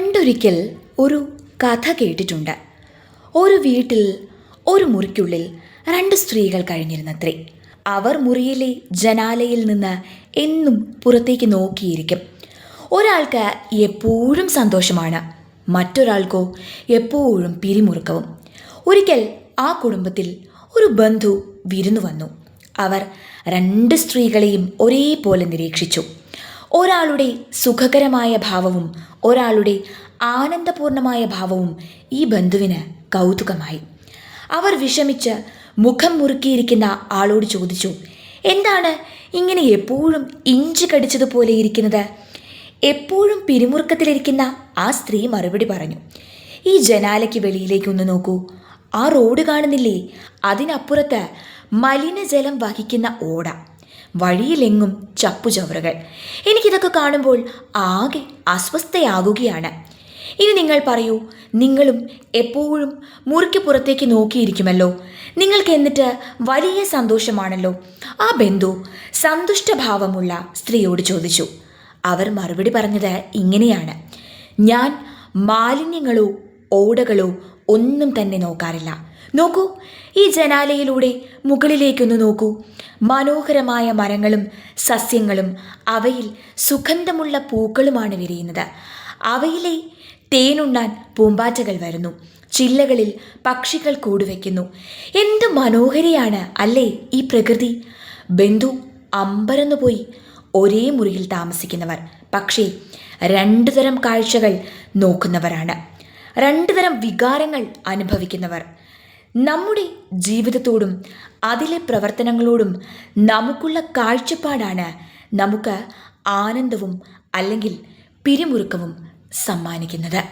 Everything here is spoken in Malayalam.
പണ്ടൊരിക്കൽ ഒരു കഥ കേട്ടിട്ടുണ്ട്. ഒരു വീട്ടിൽ ഒരു മുറിക്കുള്ളിൽ രണ്ട് സ്ത്രീകൾ കഴിഞ്ഞിരുന്നത്രേ. അവർ മുറിയിലെ ജനാലയിൽ നിന്ന് എന്നും പുറത്തേക്ക് നോക്കിയിരിക്കും. ഒരാൾക്ക് എപ്പോഴും സന്തോഷമാണ് മറ്റൊരാൾക്കോ എപ്പോഴും പിരിമുറുക്കവും. ഒരിക്കൽ ആ കുടുംബത്തിൽ ഒരു ബന്ധു വിരുന്നു വന്നു. അവർ രണ്ട് സ്ത്രീകളെയും ഒരേപോലെ നിരീക്ഷിച്ചു. ഒരാളുടെ സുഖകരമായ ഭാവവും ഒരാളുടെ ആനന്ദപൂർണമായ ഭാവവും ഈ ബന്ധുവിന് കൗതുകമായി. അവർ വിഷമിച്ച് മുഖം മുറുക്കിയിരിക്കുന്ന ആളോട് ചോദിച്ചു എന്താണ് ഇങ്ങനെ എപ്പോഴും ഇഞ്ചി കടിച്ചതുപോലെ ഇരിക്കുന്നത്? എപ്പോഴും പിരിമുറുക്കത്തിലിരിക്കുന്ന ആ സ്ത്രീ മറുപടി പറഞ്ഞു ഈ ജനാലയ്ക്ക് വെളിയിലേക്കൊന്ന് നോക്കൂ. ആ റോഡ് കാണുന്നില്ലേ? അതിനപ്പുറത്ത് മലിനജലം വഹിക്കുന്ന ഓട. വഴിയിലെങ്ങും ചപ്പുചവറുകൾ. എനിക്കിതൊക്കെ കാണുമ്പോൾ ആകെ അസ്വസ്ഥയാകുകയാണ്. ഇനി നിങ്ങൾ പറയൂ നിങ്ങളും എപ്പോഴും മുറിക്ക് പുറത്തേക്ക് നോക്കിയിരിക്കുമല്ലോ. നിങ്ങൾക്ക് എന്നിട്ട് വലിയ സന്തോഷമാണല്ലോ. ആ ബന്ധു സന്തുഷ്ടഭാവമുള്ള സ്ത്രീയോട് ചോദിച്ചു. അവർ മറുപടി പറഞ്ഞത് ഇങ്ങനെയാണ്. ഞാൻ മാലിന്യങ്ങളോ ഓടകളോ ഒന്നും തന്നെ നോക്കാറില്ല. നോക്കൂ ഈ ജനാലയിലൂടെ മുകളിലേക്കൊന്ന് നോക്കൂ. മനോഹരമായ മരങ്ങളും സസ്യങ്ങളും അവയിൽ സുഗന്ധമുള്ള പൂക്കളുമാണ് വിരിയുന്നത്. അവയിലെ തേനുണ്ണാൻ പൂമ്പാറ്റകൾ വരുന്നു. ചില്ലകളിൽ പക്ഷികൾ കൂടുവെക്കുന്നു. എന്ത് മനോഹരിയാണ് അല്ലേ ഈ പ്രകൃതി? ബന്ധു അമ്പരന്നു പോയി ഒരേ മുറിയിൽ താമസിക്കുന്നവർ. പക്ഷേ രണ്ടു തരം കാഴ്ചകൾ നോക്കുന്നവരാണ്. രണ്ടു തരം വികാരങ്ങൾ അനുഭവിക്കുന്നവർ. നമ്മുടെ ജീവിതത്തോടും അതിലെ പ്രവർത്തനങ്ങളോടും നമുക്കുള്ള കാഴ്ചപ്പാടാണ് നമുക്ക് ആനന്ദവും അല്ലെങ്കിൽ പിരിമുറുക്കവും സമ്മാനിക്കുന്നത്.